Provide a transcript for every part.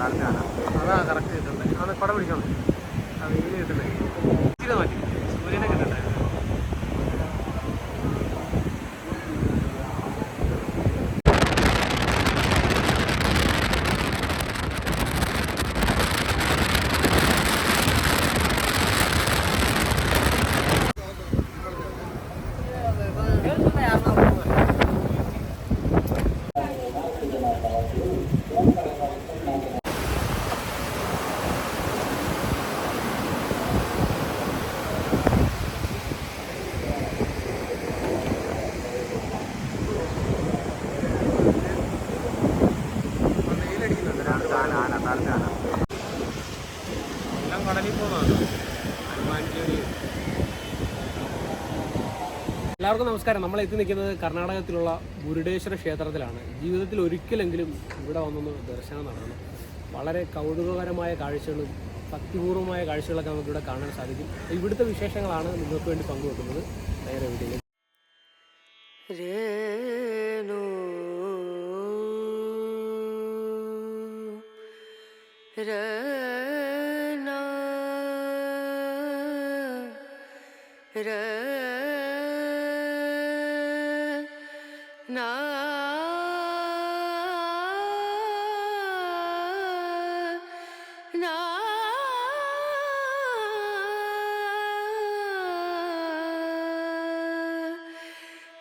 താല്പര്യമാണ് അതാ കറക്റ്റ് കിട്ടുന്നത് അത് കുട പിടിക്കണം അത് വെയിൽ കിട്ടുന്നത് എല്ലാവർക്കും നമസ്കാരം. നമ്മൾ എത്തി നിൽക്കുന്നത് കർണാടകത്തിലുള്ള മുരുടേശ്വര ക്ഷേത്രത്തിലാണ്. ജീവിതത്തിൽ ഒരിക്കലെങ്കിലും ഇവിടെ വന്നൊന്ന് ദർശനം നടന്നു വളരെ കൗതുകകരമായ കാഴ്ചകളും ഭക്തിപൂർവമായ കാഴ്ചകളൊക്കെ നമുക്ക് ഇവിടെ കാണാൻ സാധിക്കും. ഇവിടുത്തെ വിശേഷങ്ങളാണ് നിങ്ങൾക്ക് വേണ്ടി പങ്കുവെക്കുന്നത്. നേരെ വീട്ടിലേക്ക്. രേണു രന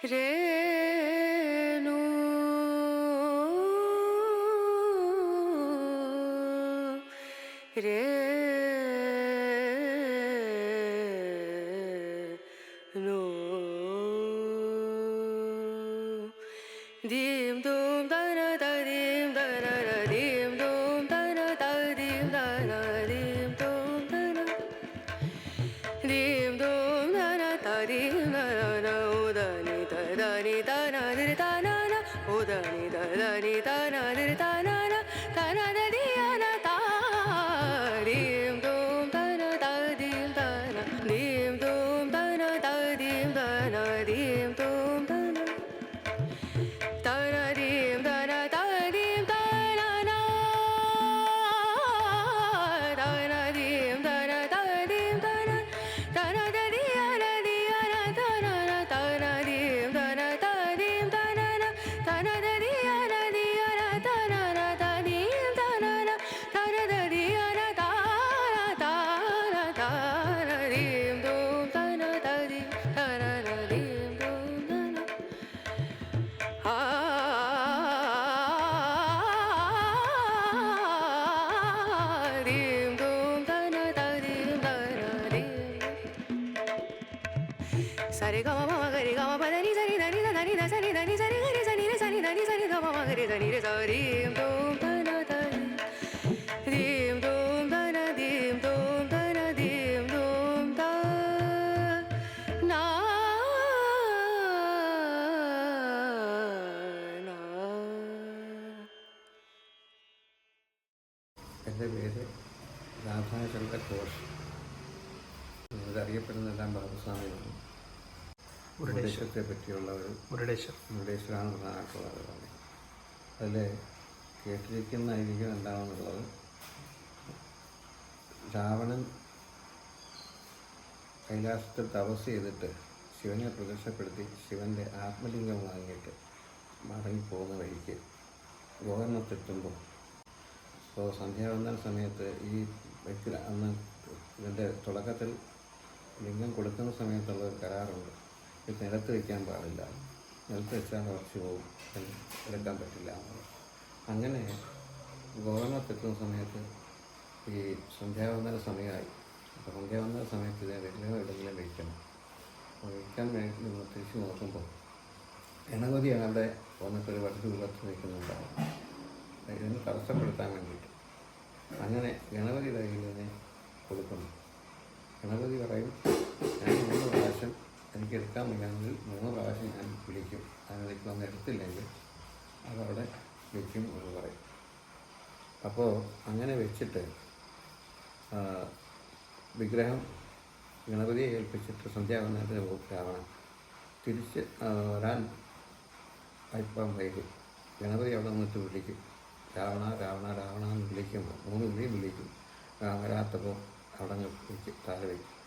രേണു രേണു ദീം ദൂം ദന ダニダダニダナデルタ ധനി ധനി ധ ധനി സരി ഗരി സനി ര സനി ധനി സരി ഗമ മ ഗരി ധനി ര സരീം ദൂം തന തരി ദീം ദൂം തന ദീം ദൂം തന ദീം ത നാ നാ എന്റെ പേര് രാധാചന്ദ്ര ഘോഷ് ഇതറിയപ്പെടുന്നതെല്ലാം ബാബുസ്വാമിയാണ് മുരുടേശ്വരത്തെ പറ്റിയുള്ള ഒരു മുരുടേശ്വർ മുരുടേശ്വരാണ് പ്രധാനമായിട്ടുള്ളത് അതിൽ കേട്ടിരിക്കുന്ന ഐതിഹ്യം എന്താണെന്നുള്ളത്. രാവണൻ കൈലാസത്തിൽ തപസ് ചെയ്തിട്ട് ശിവനെ പ്രത്യക്ഷപ്പെടുത്തി ശിവന്റെ ആത്മലിംഗം വാങ്ങിയിട്ട് മടങ്ങിപ്പോകുന്ന വഴിക്ക് ഗോകർണത്തെത്തുമ്പോൾ അപ്പോൾ സന്ധ്യാവന്ദന സമയത്ത് ഈ വ്യക്തി അന്ന് ഇതിന്റെ തുടക്കത്തിൽ ലിംഗം കൊടുക്കുന്ന സമയത്തുള്ള ഒരു കരാറുണ്ട്. നിലത്ത് വയ്ക്കാൻ പാടില്ല. നിലത്ത് വെച്ചാൽ കുറച്ച് പോകും. എടുക്കാൻ പറ്റില്ല. അങ്ങനെ അങ്ങനെ ഗോകർണത്തെത്തുന്ന സമയത്ത് ഈ സന്ധ്യാവന്തന സമയമായി. അപ്പോൾ സന്ധ്യാവന്തന സമയത്ത് ഇത് വലിയ എവിടെയെങ്കിലും വയ്ക്കണം അപ്പോൾ വയ്ക്കാൻ വേണ്ടി നമ്മൾ തിരിച്ചു നോക്കുമ്പോൾ ഗണപതി അവിടെ വന്നിട്ടൊരു വടക്ക് വിളത്ത് നിൽക്കുന്നുണ്ടാവും. ഇതിന് തടസ്സപ്പെടുത്താൻ വേണ്ടിയിട്ട്. അങ്ങനെ ഗണപതി കയ്യിൽ തന്നെ കൊടുക്കുന്നു. ഗണപതി പറയും ഞാൻ മൂന്ന് പ്രാവശ്യം എനിക്ക് എടുക്കാൻ വയ്യാമെങ്കിൽ മൂന്ന് പ്രാവശ്യം ഞാൻ വിളിക്കും. അതിനിടയ്ക്ക് വന്ന് എടുത്തില്ലെങ്കിൽ അതവിടെ വയ്ക്കും എന്ന് പറയും. അപ്പോൾ അങ്ങനെ വെച്ചിട്ട് വിഗ്രഹം ഗണപതിയെ ഏൽപ്പിച്ചിട്ട് സന്ധ്യാവനത്തിന് പോകാവണം തിരിച്ച് വരാൻ അല്പം വൈകും. ഗണപതി അവിടെ നിന്നിട്ട് വിളിക്കും. രാവണ രാവണ രാവണ എന്ന് വിളിക്കുമ്പോൾ മൂന്ന് വിളിയും വിളിക്കും. വരാത്തപ്പോൾ അവിടെ വിളിക്കും താഴെ വയ്ക്കും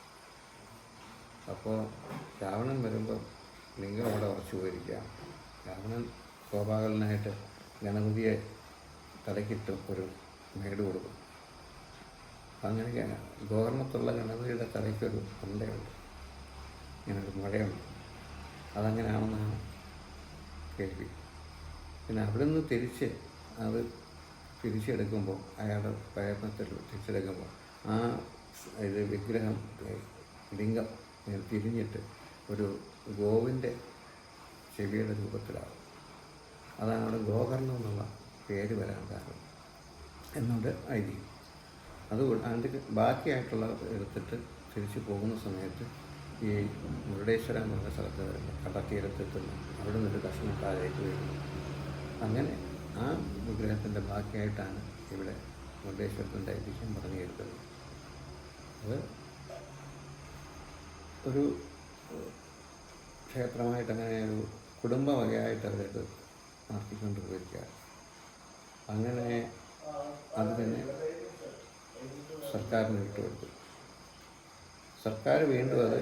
അപ്പോൾ രാവണൻ വരുമ്പോൾ ലിംഗം അവിടെ ഉറച്ചു പോയിരിക്കുക. രാവണൻ കോപാകലനായിട്ട് ഗണപതിയെ തലക്കിട്ട് ഒരു മേട് കൊടുക്കും. അങ്ങനെ ഗോകർണത്തുള്ള ഗണപതിയുടെ തലയ്ക്കൊരു കൊണ്ടയുണ്ട് ഇങ്ങനെ ഒരു മുഴയുണ്ട്. അതങ്ങനെയാണെന്നാണ് കേൾവി. പിന്നെ അവിടെ നിന്ന് തിരിച്ച് അത് തിരിച്ചെടുക്കുമ്പോൾ അയാളുടെ പ്രയത്നത്തിൽ തിരിച്ചെടുക്കുമ്പോൾ ആ ഇത് വിഗ്രഹം ലിംഗം തിരിഞ്ഞിട്ട് ഒരു ഗോവിന്റെ ചെവിയുടെ രൂപത്തിലാവും. അതാണ് അവിടെ ഗോകർണം എന്നുള്ള പേര് വരാൻ കാരണം. എന്നോട് ഐതിഹ്യം. അതുകൊണ്ട് അതിന്റെ ബാക്കിയായിട്ടുള്ള എടുത്തിട്ട് തിരിച്ചു പോകുന്ന സമയത്ത് ഈ മുരുടേശ്വര എന്ന് പറഞ്ഞ സ്ഥലത്ത് വരുന്നു കടത്തീരത്തെത്തുന്നു അവിടെ നിന്നൊരു കഷ്ണം താഴേക്ക് വരുന്നു. അങ്ങനെ ആ വിഗ്രഹത്തിന്റെ ബാക്കിയായിട്ടാണ് ഇവിടെ മുരുടേശ്വരത്തിന്റെ ഐതിഹ്യം പറഞ്ഞു കേൾക്കുന്നത്. അത് ഒരു ക്ഷേത്രമായിട്ട് അങ്ങനെ ഒരു കുടുംബ വകയായിട്ട് അവരത് പോയിരിക്കുക അങ്ങനെ അത് തന്നെ സർക്കാരിന് വിട്ടുകൊടുത്തു. സർക്കാർ വീണ്ടും അത്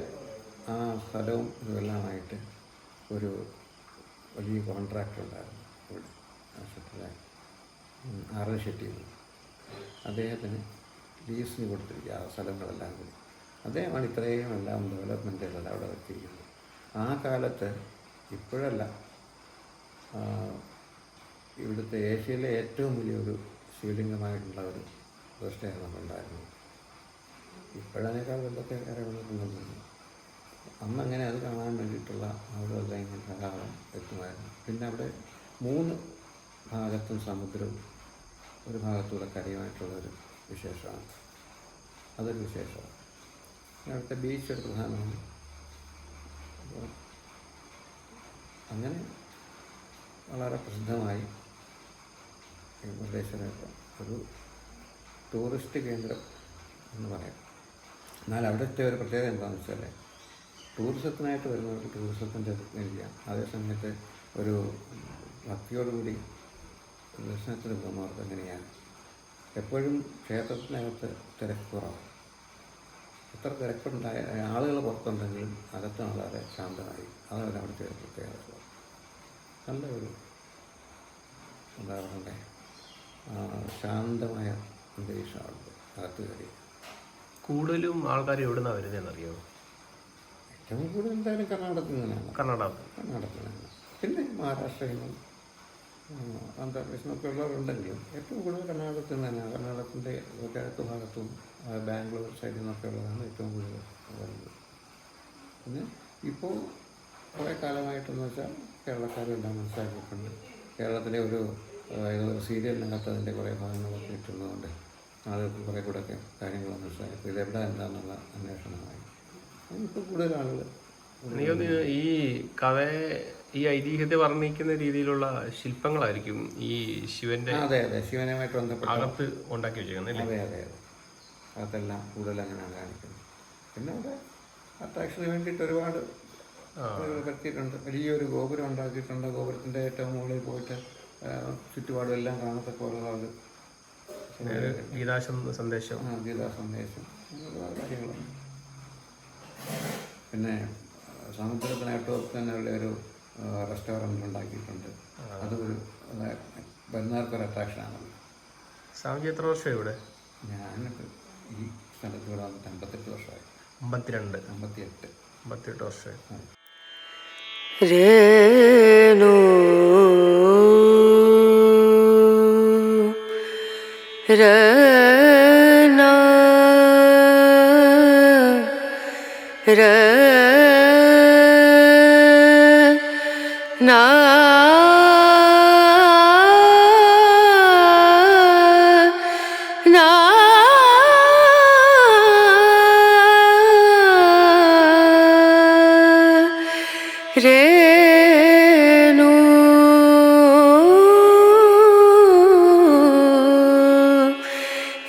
ആ സ്ഥലവും ഇതുമെല്ലാമായിട്ട് ഒരു വലിയ കോൺട്രാക്റ്റ് ഉണ്ടായിരുന്നു ഇവിടെ ആശുപത്രിയിലെ ആർ എൻ ഷെട്ടിയിൽ. അദ്ദേഹത്തിന് ലീസിന് കൊടുത്തിരിക്കുക ആ സ്ഥലങ്ങളെല്ലാം കൂടി. അദ്ദേഹമാണ് ഇത്രയും എല്ലാം ഡെവലപ്മെന്റുകളെല്ലാം അവിടെ വെച്ചിരിക്കുന്നത്. ആ കാലത്ത് ഇപ്പോഴല്ല. ഇവിടുത്തെ ഏഷ്യയിലെ ഏറ്റവും വലിയൊരു ശിവലിംഗമായിട്ടുള്ള ഒരു പ്രതിഷ്ഠയാണ് നമ്മളുണ്ടായിരുന്നത്. ഇപ്പോഴതിനേക്കാൾ വല്ലത്തെ വന്നിട്ടുണ്ടെന്ന് അന്ന് അങ്ങനെ അത് കാണാൻ വേണ്ടിയിട്ടുള്ള അവിടെ ഇങ്ങനെ ധാരാളം എത്തുമായിരുന്നു. പിന്നെ അവിടെ മൂന്ന് ഭാഗത്തും സമുദ്രവും ഒരു ഭാഗത്തൂടെ കരയുമായിട്ടുള്ളൊരു വിശേഷമാണ്. അതൊരു വിശേഷമാണ്. അവിടുത്തെ ബീച്ച് ഒരു പ്രധാനമാണ് അപ്പോൾ അങ്ങനെ വളരെ പ്രസിദ്ധമായി ഈ മുരുടേശ്വരം ഒരു ടൂറിസ്റ്റ് കേന്ദ്രം എന്ന് പറയാം. എന്നാൽ അവിടുത്തെ ഒരു പ്രത്യേകത എന്താണെന്ന് വെച്ചാൽ ടൂറിസത്തിനായിട്ട് വരുന്നവർക്ക് ടൂറിസത്തിന്റെ ചെയ്യാം അതേസമയത്ത് ഒരു ഭക്തിയോടുകൂടി ദർശനത്തിന് പോകുന്നവർക്ക് എങ്ങനെയാണ്? എപ്പോഴും ക്ഷേത്രത്തിനകത്ത് തിരക്ക് കുറവാണ്. എത്ര തിരക്കുണ്ടായ ആളുകൾ പുറത്തുണ്ടെങ്കിലും അകത്ത് വളരെ ശാന്തമായി അതാണ് അവിടുത്തെ ഒരു പ്രത്യേകത. നല്ല ഒരു എന്താ പറയണ്ടേ ശാന്തമായ അന്തരീക്ഷമാണ് അകത്ത് കയറി. കൂടുതലും ആൾക്കാർ എവിടെ നിന്നാണ് വരുന്നതെന്നറിയോ ഏറ്റവും കൂടുതൽ എന്തായാലും കർണാടകത്തിൽ നിന്നാണ്. കർണാടക കർണാടകത്തിൽ നിന്നാണ്. പിന്നെ മഹാരാഷ്ട്രയിൽ നിന്നും അന്തർദേശമൊക്കെ ഉള്ളവരുണ്ടെങ്കിലും ഏറ്റവും കൂടുതൽ കർണാടകത്തിൽ നിന്ന് തന്നെയാണ് കർണാടകത്തിന്റെ കിഴക്ക് ഭാഗത്തും ബാംഗ്ലൂർ സൈഡിൽ നിന്നൊക്കെ ഉള്ളതാണ് ഏറ്റവും കൂടുതൽ വരുന്നത്. പിന്നെ ഇപ്പോൾ കുറേ കാലമായിട്ടെന്ന് വെച്ചാൽ കേരളക്കാരെല്ലാം മനസ്സിലാക്കിയിട്ടുണ്ട്. കേരളത്തിലെ ഒരു സീരിയലിനകത്ത് അതിന്റെ കുറേ ഭാഗങ്ങളൊക്കെ ഇട്ടുള്ളതുകൊണ്ട് അത് കുറേ കൂടെയൊക്കെ കാര്യങ്ങൾ മനസ്സിലാക്കി ഇതെവിടെ എന്താണെന്നുള്ള അന്വേഷണമായി. ഇപ്പോൾ കൂടുതൽ ആളുകൾ എനിക്ക് ഈ കഥയെ ഈ ഐതിഹ്യത്തെ വർണിക്കുന്ന രീതിയിലുള്ള ശില്പങ്ങളായിരിക്കും ഈ ശിവന്റെ അതെ അതെ. ശിവനുമായിട്ട് ബന്ധപ്പെട്ട് അകത്ത് ഉണ്ടാക്കി വെച്ചേക്കുന്നത് അതെ അതെ അതെ. അതെല്ലാം കൂടുതൽ അങ്ങനെയാണ് കാണിക്കുന്നത്. പിന്നെ അവിടെ അട്രാക്ഷന് വേണ്ടിയിട്ട് ഒരുപാട് പറ്റിയിട്ടുണ്ട് വലിയൊരു ഗോപുരം ഉണ്ടാക്കിയിട്ടുണ്ട്. ഗോപുരത്തിന്റെ ഏറ്റവും മുകളിൽ പോയിട്ട് ചുറ്റുപാടും എല്ലാം കാണത്തക്ക ഉള്ളതാണ് ഗീതാശം സന്ദേശം. ആ, ഗീതാ സന്ദേശം ഒരുപാട് കാര്യങ്ങളുണ്ട് പിന്നെ സമുദ്രത്തിനായിട്ട് തന്നെ ഉള്ള ഒരു റെസ്റ്റോറന്റ് ഉണ്ടാക്കിയിട്ടുണ്ട്. അതൊരു വരുന്നവർക്കൊരു അട്രാക്ഷനാണ് സ്വാമിജി എത്ര വർഷം ഇവിടെ ഞാനൊക്കെ ഈ സ്ഥലത്ത് ഇവിടെ വന്നിട്ട് അമ്പത്തെട്ട് വർഷമായി. അമ്പത്തിരണ്ട്. അമ്പത്തിയെട്ട്. അമ്പത്തിയെട്ട് വർഷമായി. രേണു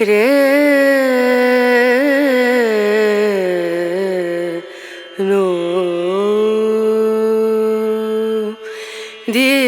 രേണു ദീം ദൂം